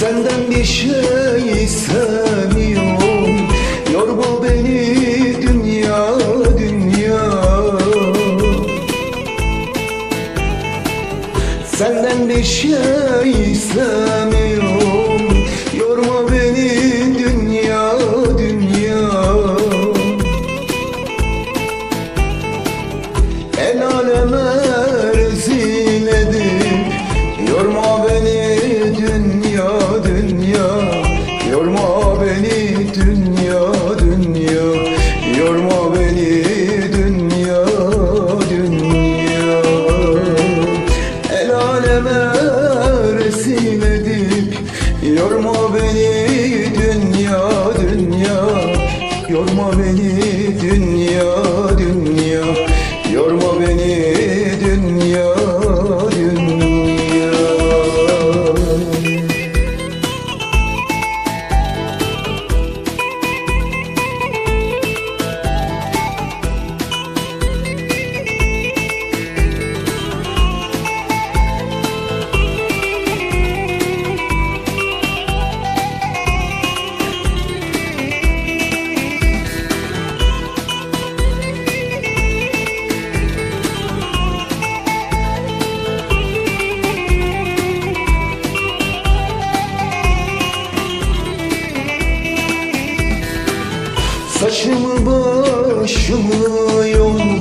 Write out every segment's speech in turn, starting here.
Senden bir şey istemiyorum. Yor beni dünya dünya. Senden bir şey istemiyorum. Yorma beni dünya başımı yoldum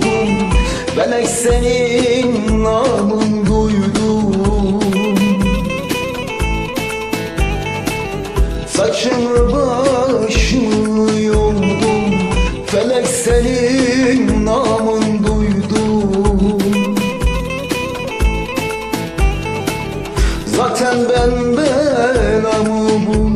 Ben senin namın duydum. Saçımı başımı yoldum Felek senin namın duydum. Zaten ben belamı buldum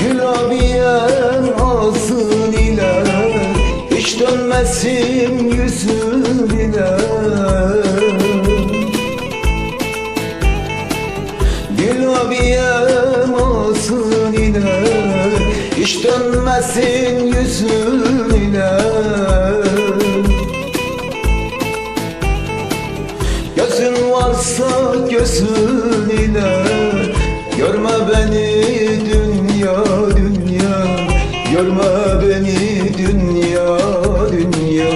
Gül abiyen ağzın ile Hiç dönmesin yüzün ile Gül abiyen ağzın ile Hiç dönmesin yüzün ile Görme beni dünya dünya.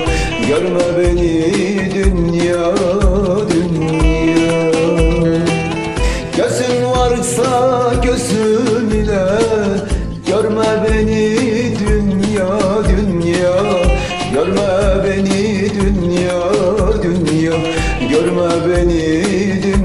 Görme beni dünya dünya. Gözün varsa gözünle Görme beni dünya dünya. Görme beni dünya dünya. Görme beni dünya.